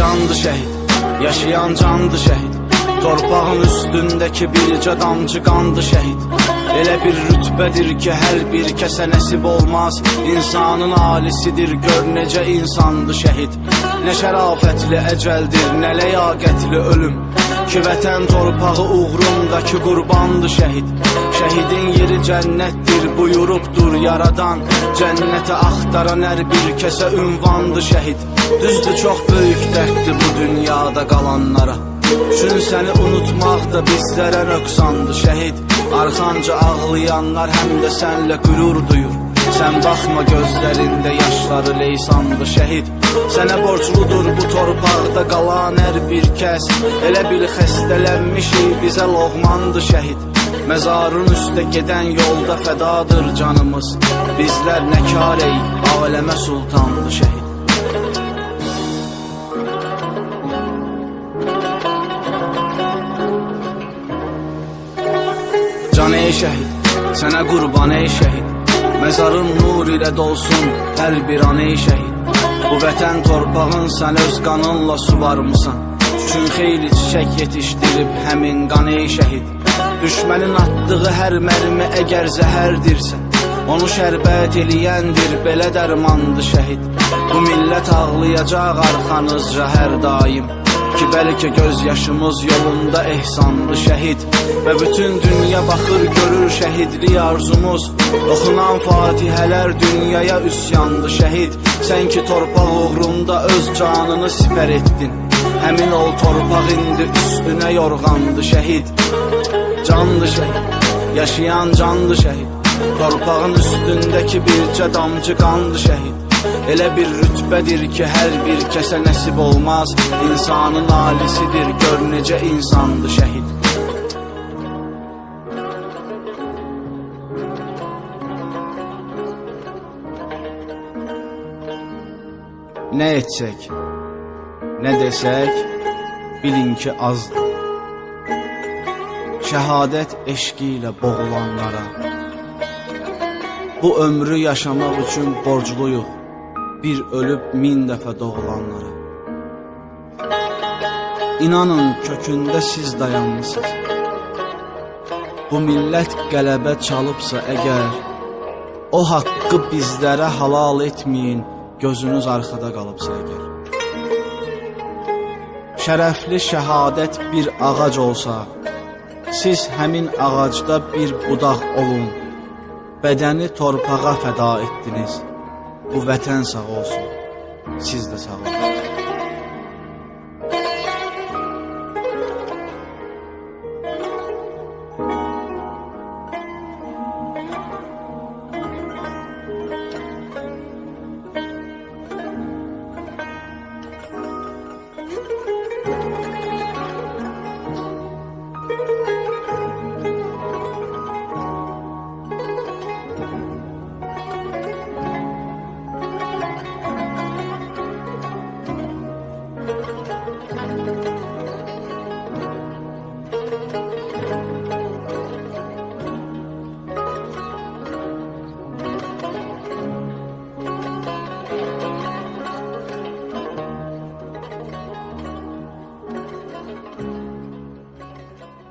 Candı şəhid, yaşayan candı şəhid. Torpağın üstündəki bircə damcı qandı şəhid. Elə bir rütbədir ki, hər bir kəsə nəsib olmaz. İnsanın alisidir, gör necə insandı şəhid. Nə şərafətli əcəldir, nə ləyaqətli ölüm. Ki vətən torpağı uğrundakı qurbandı şəhid. Şəhidin yeri cənnətdir, buyurubdur yaradan. Cənnəti axtaran hər bir kəsə ünvandı şəhid. Düzdür çox böyük dərddir bu dünyada qalanlara. Çün səni unutmaq da bizlərə nöqsandı şəhid. Arxanca ağlayanlar həm də sənlə qürur duyur. Sən baxma gözlərində yaşları leysandı şəhid. Sənə borcludur bu torpaqda qalan hər bir kəs. Elə bil xəstələnmişik bizə loğmandı şəhid. Məzarın üstə gedən yolda fədadır canımız. Bizlər nə kareyik, aləmə sultandı şəhid. Can ey şəhid, sənə qurban ey şəhid Məzarın nur ilə dolsun hər bir an ey şəhid Bu vətən torpağın sən öz qanınla suvarmısan Üçün xeyli çiçək yetişdirib həmin qan ey şəhid Düşmənin atdığı hər mərmi əgər zəhərdirsə Onu şərbət eləyəndir, belə dərmandı şəhid Bu millət ağlayacaq arxanızca hər daim Ki bəlkə göz yaşımız yolunda ehsanlı şəhid Və bütün dünya baxır görür şəhidlik arzumuz. Oxunan fatihələr dünyaya üsyandı şəhid Sən ki torpaq uğrunda öz canını sipər etdin Həmin ol torpaq indi üstünə yorğandı şəhid Candı şəhid, yaşayan candı şəhid Torpağın üstündəki bircə damcı qandı şəhid Elə bir rütbədir ki, hər bir kəsə nəsib olmaz. İnsanın alisidir, gör necə insandı şəhid Nə etsək, nə desək, bilin ki azdır. Şəhadət eşqi ilə boğulanlara Bu ömrü yaşamaq üçün borcluyuq. Bir ölüb min dəfə doğulanlara. İnanın kökündə siz dayanmısınız. Bu millət qələbə çalıbsa əgər O haqqı bizlərə halal etməyin Gözünüz arxada qalıbsa əgər. Şərəfli şəhadət bir ağac olsa Siz həmin ağacda bir budaq olun Bədəni torpağa fəda etdiniz. Bu vətən sağ olsun. Siz də sağ olun